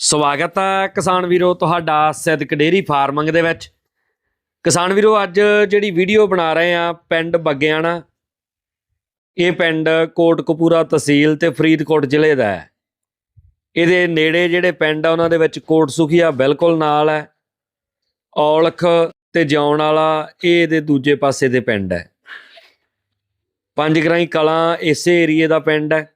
ਸਵਾਗਤ ਹੈ ਕਿਸਾਨ ਵੀਰੋ ਤੁਹਾਡਾ ਸਿੱਧਕ ਡੇਰੀ ਫਾਰਮਿੰਗ ਦੇ ਵਿੱਚ। ਕਿਸਾਨ ਵੀਰੋ, ਅੱਜ ਜਿਹੜੀ ਵੀਡੀਓ ਬਣਾ ਰਹੇ ਆ ਪਿੰਡ ਬੱਗਿਆਣਾ, ਇਹ ਪਿੰਡ ਕੋਟਕਪੂਰਾ ਤਹਿਸੀਲ ਤੇ ਫਰੀਦਕੋਟ ਜ਼ਿਲ੍ਹੇ ਦਾ ਹੈ। ਇਹਦੇ ਨੇੜੇ ਜਿਹੜੇ ਪਿੰਡ ਆ, ਉਹਨਾਂ ਦੇ ਵਿੱਚ ਕੋਟ ਸੁਖੀਆ ਬਿਲਕੁਲ ਨਾਲ ਹੈ। ਔਲਖ ਤੇ ਜਿਉਣ ਵਾਲਾ, ਇਹ ਇਹਦੇ ਦੂਜੇ ਪਾਸੇ ਦੇ ਪਿੰਡ ਹੈ। ਪੰਜ ਗਰਾਈ ਕਲਾਂ ਇਸੇ ਏਰੀਏ ਦਾ ਪਿੰਡ ਹੈ।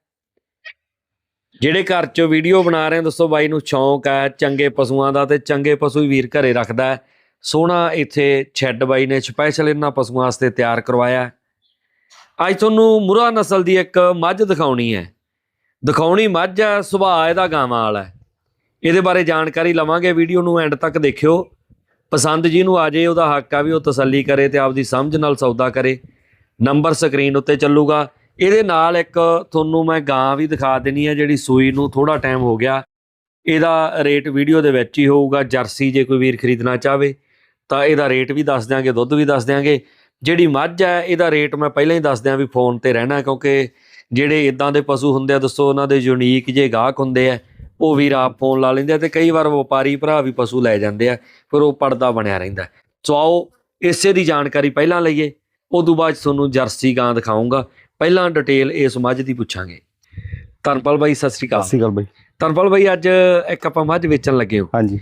ਜਿਹੜੇ ਘਰ 'ਚ ਵੀਡੀਓ ਬਣਾ ਰਹੇ ਆ ਦੋਸਤੋ ਬਾਈ ਨੂੰ ਸ਼ੌਂਕ ਹੈ, ਚੰਗੇ ਪਸ਼ੂਆਂ ਦਾ ਤੇ ਚੰਗੇ ਪਸ਼ੂ ਹੀ ਵੀਰ ਘਰੇ ਰੱਖਦਾ ਹੈ। ਸੋਹਣਾ ਇੱਥੇ ਛੱਡ ਬਾਈ ਨੇ ਸਪੈਸ਼ਲ ਇਹਨਾਂ ਪਸ਼ੂਆਂ ਵਾਸਤੇ ਤਿਆਰ ਕਰਵਾਇਆ ਅੱਜ ਤੁਹਾਨੂੰ ਮੁਰਾ ਨਸਲ ਦੀ ਇੱਕ ਮੱਝ ਦਿਖਾਉਣੀ ਹੈ। ਦਿਖਾਉਣੀ ਮੱਝ ਹੈ, ਸੁਭਾਅ ਇਹਦਾ ਗਾਵਾਂ ਵਾਲਾ ਇਹਦੇ ਬਾਰੇ ਜਾਣਕਾਰੀ ਲਵਾਂਗੇ ਵੀਡੀਓ ਨੂੰ ਐਂਡ ਤੱਕ ਦੇਖਿਓ। ਪਸੰਦ ਜਿਹਨੂੰ ਆ ਜੇ ਉਹਦਾ ਹੱਕ ਆ ਵੀ ਉਹ ਤਸੱਲੀ ਕਰੇ ਤੇ ਆਪਦੀ ਸਮਝ ਨਾਲ ਸੌਦਾ ਕਰੇ। ਨੰਬਰ ਸਕਰੀਨ ਉੱਤੇ ਚੱਲੂਗਾ। ਇਹਦੇ ਨਾਲ ਇੱਕ ਤੁਹਾਨੂੰ ਮੈਂ ਗਾਂ ਵੀ ਦਿਖਾ ਦੇਣੀ ਹੈ ਜਿਹੜੀ ਸੂਈ ਨੂੰ ਥੋੜਾ ਟਾਈਮ ਹੋ ਗਿਆ। ਇਹਦਾ ਰੇਟ ਵੀਡੀਓ ਦੇ ਵਿੱਚ ਹੀ ਹੋਊਗਾ, ਜਰਸੀ ਜੇ ਕੋਈ ਵੀਰ ਖਰੀਦਣਾ ਚਾਹਵੇ, ਤਾਂ ਇਹਦਾ ਰੇਟ ਵੀ ਦੱਸ ਦਿਆਂਗੇ, ਦੁੱਧ ਵੀ ਦੱਸ ਦਿਆਂਗੇ। ਜਿਹੜੀ ਮੱਝ ਹੈ, ਇਹਦਾ ਰੇਟ ਮੈਂ ਪਹਿਲਾਂ ਹੀ ਦੱਸ ਦਿਆਂ ਵੀ ਫੋਨ ਤੇ ਰਹਿਣਾ, ਕਿਉਂਕਿ ਜਿਹੜੇ ਇਦਾਂ ਦੇ ਪਸ਼ੂ ਹੁੰਦੇ ਆ, ਦੱਸੋ ਉਹਨਾਂ ਦੇ ਯੂਨੀਕ ਜੇ ਗਾਹਕ ਹੁੰਦੇ ਆ, ਉਹ ਵੀਰ ਆਪ ਫੋਨ ਲਾ ਲੈਂਦੇ ਆ ਤੇ ਕਈ ਵਾਰ ਵਪਾਰੀ ਭਰਾ ਵੀ ਪਸ਼ੂ ਲੈ ਜਾਂਦੇ ਆ, ਫਿਰ ਉਹ ਪੜਦਾ ਬਣਿਆ ਰਹਿੰਦਾ ਸੋ ਆਓ, ਇਸੇ ਦੀ ਜਾਣਕਾਰੀ ਪਹਿਲਾਂ ਲਈਏ, ਉਦੋਂ ਬਾਅਦ 'ਚ ਤੁਹਾਨੂੰ ਜਰਸੀ ਗਾਂ ਦਿਖਾਉਂਗਾ ਪਹਿਲਾਂ ਡਿਟੇਲ ਇਸ ਮੱਝ ਦੀ ਪੁੱਛਾਂਗੇ। ਧਰਮਪਾਲ ਬਾਈ ਸਤਿ ਸ੍ਰੀ ਸਤਿ ਅਕਾਲ ਸ਼੍ਰੀ ਅਕਾਲ ਬਾਈ। ਧਰਮਪਾਲ ਬਾਈ ਅੱਜ ਇੱਕ ਆਪਾਂ ਮੱਝ ਵੇਚਣ ਲੱਗੇ ਹੋ। ਹਾਂਜੀ।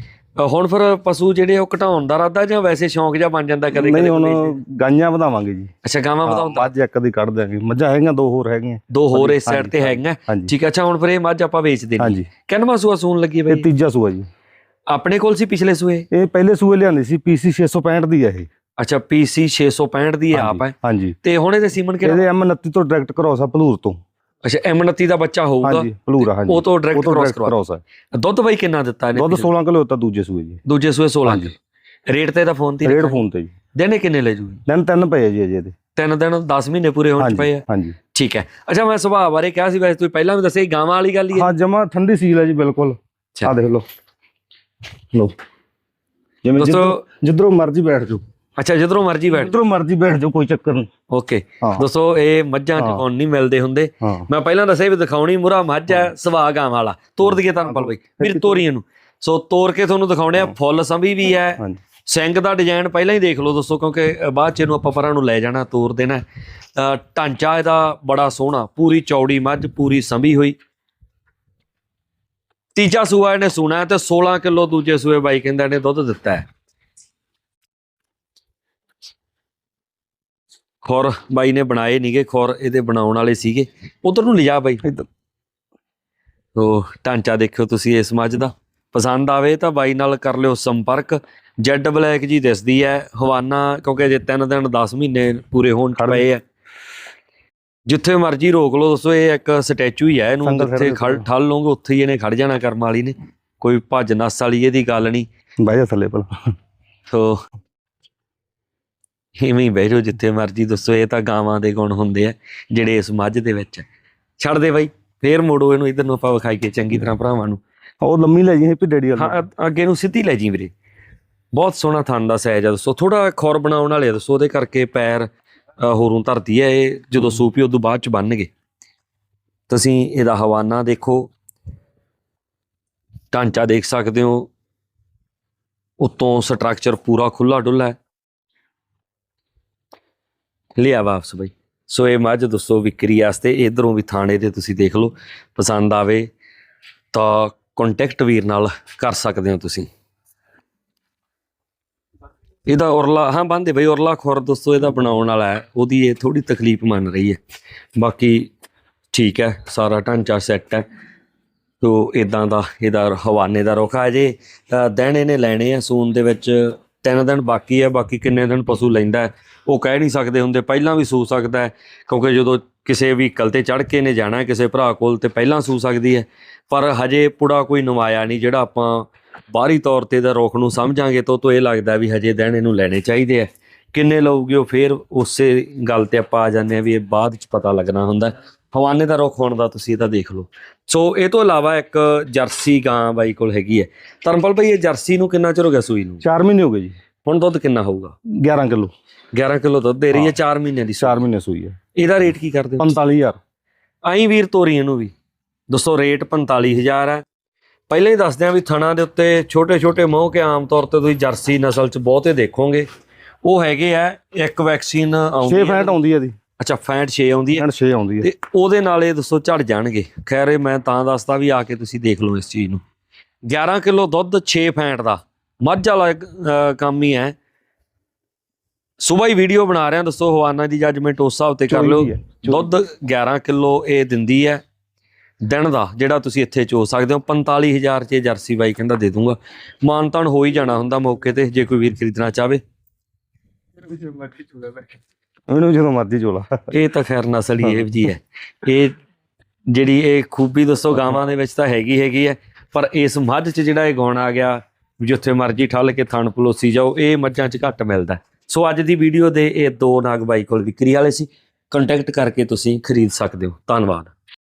ਹੁਣ ਫਿਰ ਪਸ਼ੂ ਜਿਹੜੇ ਉਹ ਘਟਾਉਣ ਦਾ ਇਰਾਦਾ ਜਾਂ ਵੈਸੇ ਸ਼ੌਂਕ ਜਿਹਾ ਬਣ ਜਾਂਦਾ ਕਦੇ ਨਹੀਂ ਕਦੇ ਹੁਣ ਵੇਚਦੇ? ਗਾਈਆਂ ਵਧਾਵਾਂਗੇ ਜੀ। ਅੱਛਾ ਗਾਵਾਂ ਵਧਾਉਂਦਾ ਮੱਝ ਇੱਕ ਦੀ ਕੱਢ ਦਿਆਂਗੇ। ਮੱਝਾਂ ਹੈਗੀਆਂ ਦੋ ਹੋਰ ਹੈਗੀਆਂ। ਦੋ ਹੋਰ ਇਸ ਸਾਈਡ ਤੇ ਹੈਗੀਆਂ। ਠੀਕ ਹੈ ਅੱਛਾ ਹੁਣ ਫਿਰ ਇਹ ਮੱਝ ਆਪਾਂ ਵੇਚ ਦੇਣੀ। ਹਾਂਜੀ। ਕਿੰਨਵਾਂ ਸੂਆ ਸੂਣ ਲੱਗੀ ਹੈ ਇਹ ਬਈ ਤੀਜਾ ਸੂਆ ਜੀ। ਆਪਣੇ ਕੋਲ ਸੀ ਪਿਛਲੇ ਸੂਏ? ਇਹ ਪਹਿਲੇ ਸੂਏ ਲਿਆਂਦੀ ਸੀ ਪੀਸੀ 665 ਦੀ ਹੈ ਇਹ। ਅੱਛਾ PC 665 ਦੀ ਆਪ ਹੈ? ਹਾਂਜੀ। ਤੇ ਹੁਣ ਇਹਦੇ ਸੀਮਨ ਕਿਹੜਾ? ਇਹਦੇ M29 ਤੋਂ ਡਾਇਰੈਕਟ ਕ੍ਰੋਸ ਆ ਭਲੂਰ ਤੋਂ। ਅੱਛਾ M29 ਦਾ ਬੱਚਾ ਹੋਊਗਾ ਹਾਂਜੀ ਭਲੂਰ ਹਾਂਜੀ। ਉਹ ਤੋਂ ਡਾਇਰੈਕਟ ਕ੍ਰੋਸ cross ਆ। ਦੁੱਧ ਬਾਈ ਕਿੰਨਾ ਦਿੱਤਾ ਇਹਨੇ ਦੁੱਧ ਪਿਛਲੇ? 16 ਕਿਲੋ ਦਿੱਤਾ ਦੂਜੇ ਸੂਏ ਜੀ। ਦੂਜੇ ਸੂਏ 16 ਹਾਂਜੀ। ਰੇਟ ਤੇ ਇਹਦਾ ਫੋਨ ਤੇ ਹੀ ਰੱਖਾਂਗੇ। ਫੋਨ ਤੇ ਜੀ ਦਿਨੇ ਕਿੰਨੇ ਲੈ ਜੂਗੀ? ਦਿਨ ਤਿੰਨ ਪਏ ਜੀ ਅਜੇ ਇਹਦੇ। ਤਿੰਨ ਦਿਨ 10 ਮਹੀਨੇ ਪੂਰੇ ਹੋਣ ਚ ਪਏ ਆ? ਹਾਂਜੀ। ਠੀਕ ਹੈ। ਅੱਛਾ ਮੈਂ ਸੁਭਾਅ ਬਾਰੇ ਕਿਹਾ ਸੀ ਵੈਸੇ ਤੁਸੀਂ ਪਹਿਲਾਂ ਵੀ ਦੱਸਿਆ ਗਾਵਾਂ ਵਾਲੀ ਗੱਲ ਹੀ ਹੈ। ਹਾਂ ਜਮਾ ਠੰਡੀ ਸੀਲ ਹੈ ਜੀ ਬਿਲਕੁਲ। ਆ ਦੇਖ ਲਓ। ਲਓ। ਜਿਵੇਂ ਜਿੱਧਰੋਂ ਮਰਜ਼ੀ ਬੈਠ ਜਾਓ। ਅੱਛਾ ਜਿੱਧਰੋਂ ਮਰਜ਼ੀ ਬੈਠ ਜਿੱਧਰੋਂ ਮਰਜ਼ੀ ਬੈਠ ਜਾਓ ਕੋਈ ਚੱਕਰ ਨਹੀਂ। ਓਕੇ। ਹਾਂ। ਦੋਸਤੋ ਇਹ ਮੱਝਾਂ ਚ ਹਾਂ। ਕੌਣ ਨਹੀਂ ਮਿਲਦੇ ਹੁੰਦੇ। ਮੈਂ ਪਹਿਲਾਂ ਦੱਸਿਆ ਵੀ ਦਿਖਾਉਣੀ ਮੁਰਾ ਮੱਝ ਹੈ ਸੁਭਾਅ ਗਾਂ ਵਾਲਾ। ਤੋਰ ਦਈਏ ਤੁਹਾਨੂੰ ਪਲ ਬਈ। ਵੀਰ ਤੋਰੀ। ਇਹਨੂੰ ਸੋ ਤੋਰ ਕੇ ਤੁਹਾਨੂੰ ਦਿਖਾਉਣੇ ਆ ਫੁੱਲ ਸੰਭੀ ਵੀ ਹੈ। ਸਿੰਘ ਦਾ ਡਿਜ਼ਾਈਨ ਪਹਿਲਾਂ ਹੀ ਦੇਖ ਲਓ ਦੋਸਤੋ ਕਿਉਂਕਿ ਬਾਅਦ ਚ ਇਹਨੂੰ ਆਪਾਂ ਪਰਾਂ ਨੂੰ ਲੈ ਜਾਣਾ ਤੋਰ ਦੇਣਾ ਢਾਂਚਾ ਇਹਦਾ ਬੜਾ ਸੋਹਣਾ। ਪੂਰੀ ਚੌੜੀ ਮੱਝ ਪੂਰੀ ਸੰਭੀ ਹੋਈ। ਤੀਜਾ ਸੂਆ ਇਹਨੇ ਸੁਣਾ ਤੇ 16 ਕਿਲੋ ਦੂਜੇ ਸੂਏ ਬਾਈ ਕਹਿੰਦਾ ਇਹਨੇ ਦੁੱਧ ਦਿੱਤਾ ਹੈ। ਖੁਰ ਬਾਈ ਨੇ ਬਣਾਏ ਨਹੀਂਗੇ ਖੁਰ ਇਹਦੇ ਬਣਾਉਣ ਵਾਲੇ ਸੀਗੇ। ਉਧਰ ਨੂੰ ਲਿਜਾ ਬਾਈ। ਇੱਧਰ। ਉਹ ਢਾਂਚਾ ਦੇਖਿਓ ਤੁਸੀਂ ਇਸ ਮੱਝ ਦਾ। ਪਸੰਦ ਆਵੇ ਤਾਂ ਬਾਈ ਨਾਲ ਕਰ ਲਿਓ ਸੰਪਰਕ। ਜੈਡ ਬਲੈਕ ਜੀ ਦਿਸਦੀ ਹੈ। ਹਵਾਨਾ ਕਿਉਂਕਿ ਜੇ 3 ਦਿਨ 10 ਮਹੀਨੇ ਪੂਰੇ ਹੋਣ ਪਏ ਆ। ਜਿੱਥੇ ਮਰਜ਼ੀ ਰੋਕ ਲਓ ਦੋਸਤੋ ਇਹ ਇੱਕ ਸਟੈਚੂ ਹੀ ਹੈ ਇਹਨੂੰ। ਜਿੱਥੇ ਠੱਲ ਲਓਗੇ ਉੱਥੇ ਹੀ ਇਹਨੇ ਖੜ ਜਾਣਾ ਕਰਮ ਵਾਲੀ ਨੇ। ਕੋਈ ਭੱਜ ਨੱਸ ਵਾਲੀ ਇਹਦੀ ਗੱਲ ਨਹੀਂ। ਜਾ ਥੱਲੇ ਭਲਾ ਸੋ ਇਵੇਂ ਹੀ ਬਹਿ ਜਾਓ ਜਿੱਥੇ ਮਰਜ਼ੀ ਦੱਸੋ ਇਹ ਤਾਂ ਗਾਵਾਂ ਦੇ ਗੁਣ ਹੁੰਦੇ ਆ ਜਿਹੜੇ ਇਸ ਮੱਝ ਦੇ ਵਿੱਚ। ਛੱਡ ਦੇ ਬਾਈ ਫੇਰ ਮੋੜੋ ਇਹਨੂੰ ਇਧਰ ਨੂੰ ਆਪਾਂ ਵਿਖਾਈ ਕੇ ਚੰਗੀ ਤਰ੍ਹਾਂ ਭਰਾਵਾਂ ਨੂੰ। ਉਹ ਲੰਮੀ ਲੈ ਜੀ ਹੈਪੀ ਡੈਡੀ ਵਾਲਾ। ਹਾਂ ਅੱਗੇ ਨੂੰ ਸਿੱਧੀ ਲੈ ਜੀ ਵੀਰੇ। ਬਹੁਤ ਸੋਹਣਾ ਥਣ ਦਾ ਸਾਈਜ਼ ਆ ਦੱਸੋ। ਥੋੜਾ ਖੌਰ ਬਣਾਉਣ ਵਾਲੇ ਆ ਦੱਸੋ ਉਹਦੇ ਕਰਕੇ ਪੈਰ ਹੋਰੋਂ ਧਰਤੀ ਹੈ ਇਹ ਜਦੋਂ ਸੂਪੀ ਉਦੋਂ ਬਾਅਦ ਚ ਬੰਨਗੇ ਤੁਸੀਂ ਇਹਦਾ ਹਵਾਨਾ ਦੇਖੋ। ਢਾਂਚਾ ਦੇਖ ਸਕਦੇ ਹੋ। ਉਤੋਂ ਸਟਰਕਚਰ ਪੂਰਾ ਖੁੱਲਾ ਡੁੱਲਾ ਹੈ। ਲਿਆ ਵਾਪਸ ਬਾਈ। ਸੋ ਇਹ ਮੱਝ ਦੱਸੋ ਵਿਕਰੀ ਵਾਸਤੇ ਇਧਰੋਂ ਵੀ ਥਾਣੇ ਤੇ ਤੁਸੀਂ ਦੇਖ ਲਓ। ਪਸੰਦ ਆਵੇ ਤਾਂ ਕੰਟੈਕਟ ਵੀਰ ਨਾਲ ਕਰ ਸਕਦੇ ਹੋ ਤੁਸੀਂ। ਇਹਦਾ ਉਰਲਾ ਹਾਂ ਬੰਦੇ ਬਈ ਉਰਲਾ ਖੁਰ ਦੋਸਤੋ ਇਹਦਾ ਬਣਾਉਣ ਵਾਲਾ ਹੈ। ਉਹਦੀ ਇਹ ਥੋੜੀ ਤਕਲੀਫ ਮੰਨ ਰਹੀ ਹੈ। ਬਾਕੀ ਠੀਕ ਹੈ ਸਾਰਾ ਢਾਂਚਾ ਸੈੱਟ ਹੈ। ਤੋ ਇਦਾਂ ਦਾ ਇਹਦਾ ਹਵਾਨੇ ਦਾ ਰੁੱਖ ਆ ਜੇ। ਅ, ਦਿਨ ਲੈਣੇ ਆ ਸੂਨ ਦੇ ਵਿੱਚ ਤਿੰਨ ਦਿਨ ਬਾਕੀ ਹੈ ਬਾਕੀ ਕਿੰਨੇ ਦਿਨ ਪਸ਼ੂ ਲੈਂਦਾ ਉਹ ਕਹਿ ਨਹੀਂ ਸਕਦੇ ਹੁੰਦੇ, ਪਹਿਲਾਂ ਵੀ ਸੂ ਸਕਦਾ ਕਿਉਂਕਿ ਜਦੋਂ ਕਿਸੇ ਵਹੀਕਲ ਤੇ ਚੜ ਕੇ ਨੇ ਜਾਣਾ ਕਿਸੇ ਭਰਾ ਕੋਲ ਤੇ ਪਹਿਲਾਂ ਸੂ ਸਕਦੀ ਹੈ, ਪਰ ਹਜੇ ਪੁੜਾ ਕੋਈ ਨਵਾਇਆ ਨਹੀਂ, ਜਿਹੜਾ ਆਪਾਂ ਬਾਹਰੀ ਤੌਰ ਤੇ ਦਾ ਰੁੱਖ ਨੂੰ ਸਮਝਾਂਗੇ ਤਾਂ ਉਹ ਤੋਂ ਇਹ ਲੱਗਦਾ ਵੀ ਹਜੇ ਦਿਨ ਇਹਨੂੰ ਲੈਣੇ ਚਾਹੀਦੇ ਆ ਕਿੰਨੇ ਲਊਗੇ ਉਹ, ਫੇਰ ਉਸੇ ਗੱਲ ਤੇ ਆਪਾਂ ਆ ਜਾਂਦੇ ਆ ਵੀ ਇਹ ਬਾਅਦ ਚ ਪਤਾ ਲੱਗਣਾ ਹੁੰਦਾ ਹਵਾਨੇ ਦਾ ਰੁੱਖ ਹੋਣ ਦਾ ਤੁਸੀਂ ਇਹਦਾ ਦੇਖ ਲਓ। ਸੋ ਇਹ ਤੋਂ ਇਲਾਵਾ ਇੱਕ ਜਰਸੀ ਗਾਂ ਬਾਈ ਕੋਲ ਹੈਗੀ ਹੈ। ਧਰਮਪਾਲ ਭਾਈ ਇਹ ਜਰਸੀ ਨੂੰ ਕਿੰਨਾ ਚਿਰ ਹੋ ਗਿਆ ਸੂਈ ਨੂੰ? 4 ਮਹੀਨੇ ਹੋ ਗਏ ਜੀ। ਹੁਣ ਦੁੱਧ ਕਿੰਨਾ ਹੋਊਗਾ? 11 ਕਿਲੋ। 11 ਕਿਲੋ ਦੁੱਧ ਦੇ ਰਹੀ ਹੈ 4 ਮਹੀਨਿਆਂ ਦੀ 4 ਮਹੀਨੇ ਸੂਈ ਹੈ। ਇਹਦਾ ਰੇਟ ਕੀ ਕਰਦੇ ਹੋ 45000 ਆਈ ਵੀਰ ਤੋਰੀ ਇਹਨੂੰ ਵੀ। ਦੋਸਤੋ ਰੇਟ 45000 ਹੈ। ਪਹਿਲਾਂ ਹੀ ਦੱਸਦੇ ਆ ਵੀ ਥਣਾ ਦੇ ਉੱਤੇ ਛੋਟੇ ਛੋਟੇ ਮੋਹ ਕੇ ਆਮ ਤੌਰ ਤੇ ਤੁਸੀਂ ਜਰਸੀ ਨਸਲ ਚ ਬਹੁਤੇ ਦੇਖੋਗੇ। ਉਹ ਹੈਗੇ ਆ ਇੱਕ ਵੈਕਸੀਨ ਆਉਂਦੀ 6 ਫੈਂਟ ਆਉਂਦੀ ਹੈ ਦੀ ਅੱਛਾ ਫੈਂਟ 6 ਆਉਂਦੀ ਹੈ? ਫੈਂਟ 6 ਆਉਂਦੀ ਹੈ। ਤੇ ਉਹਦੇ ਨਾਲ ਇਹ ਦੱਸੋ ਝੜ ਜਾਣਗੇ। ਖੈਰ ਇਹ ਮੈਂ ਤਾਂ ਦੱਸਦਾ ਵੀ ਆ ਕੇ ਤੁਸੀਂ ਦੇਖ ਲਓ ਇਸ ਚੀਜ਼ ਨੂੰ। 11 ਕਿਲੋ ਦੁੱਧ 6 ਫੈਂਟ ਦਾ। ਮੱਝ ਵਾਲਾ ਕੰਮ ਹੀ ਹੈ। ਸਵੇਰ ਹੀ ਵੀਡੀਓ ਬਣਾ ਰਿਹਾ ਦੱਸੋ ਹਵਾਨਾ ਦੀ ਜੱਜਮੈਂਟ ਉਸ ਹਿਸਾਬ ਤੇ ਕਰ ਲਓ। ਦੁੱਧ 11 ਕਿਲੋ ਇਹ ਦਿੰਦੀ ਹੈ। ਦਿਨ ਦਾ ਜਿਹੜਾ ਤੁਸੀਂ ਇੱਥੇ ਚੋ ਸਕਦੇ ਹੋ 45000 ਚ ਜਰਸੀ ਬਾਈ ਕਹਿੰਦਾ ਦੇ ਦੂੰਗਾ। ਮਾਨਤਾਨ ਹੋ ਹੀ ਜਾਣਾ ਹੁੰਦਾ ਮੌਕੇ ਤੇ ਜੇ ਕੋਈ ਵੀਰ ਖਰੀਦਣਾ ਚਾਹਵੇ। ਇਹਨੂੰ ਜਦੋਂ ਮਰਜ਼ੀ ਚੋਲਾ। ਇਹ ਤਾਂ ਖੈਰ ਨਸਲ ਹੀ ਇਹ ਜੀ ਹੈ। ਇਹ ਜਿਹੜੀ ਇਹ ਖੂਬੀ ਦੱਸੋ ਗਾਵਾਂ ਦੇ ਵਿੱਚ ਤਾਂ ਹੈਗੀ ਹੈਗੀ ਹੈ, ਪਰ ਇਸ ਮੱਝ 'ਚ ਜਿਹੜਾ ਇਹ ਗੁਣ ਆ ਗਿਆ ਜਿੱਥੇ ਮਰਜ਼ੀ ਠੱਲ ਕੇ ਥਣ ਪਲੋਸੀ ਜਾਓ, ਇਹ ਮੱਝਾਂ 'ਚ ਘੱਟ ਮਿਲਦਾ। ਸੋ ਅੱਜ ਦੀ ਵੀਡੀਓ ਦੇ ਇਹ ਦੋ ਨਾਗ ਬਾਈ ਕੋਲ ਵਿਕਰੀ ਵਾਲੇ ਸੀ। ਕੰਟੈਕਟ ਕਰਕੇ ਤੁਸੀਂ ਖਰੀਦ ਸਕਦੇ ਹੋ। ਧੰਨਵਾਦ।